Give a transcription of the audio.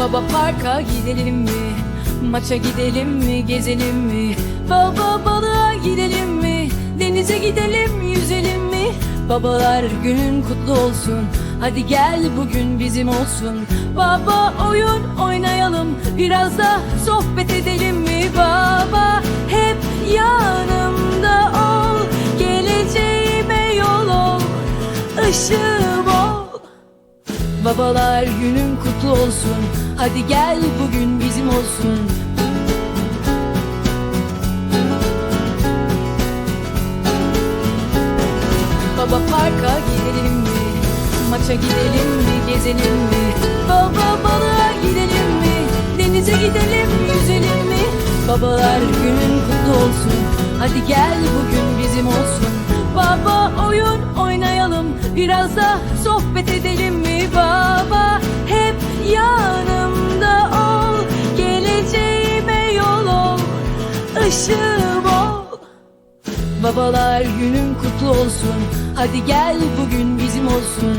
Baba parka gidelim mi? Maça gidelim mi? Gezelim mi? Baba balığa gidelim mi? Denize gidelim yüzelim mi? Babalar günün kutlu olsun Hadi gel bugün bizim olsun Baba oyun oynayalım Biraz da sohbet edelim mi? Baba hep yanımda ol Geleceğime yol ol Işığım ol Babalar günün kutlu olsun Hadi gel bugün bizim olsun Baba parka gidelim mi? Maça gidelim mi? Gezelim mi? Baba balığa gidelim mi? Denize gidelim yüzelim mi? Babalar günün kutlu olsun Hadi gel bugün bizim olsun Baba oyun oynayalım Biraz da sohbet edelim mi? Baba Işığım ol. Babalar günün kutlu olsun. Hadi gel bugün bizim olsun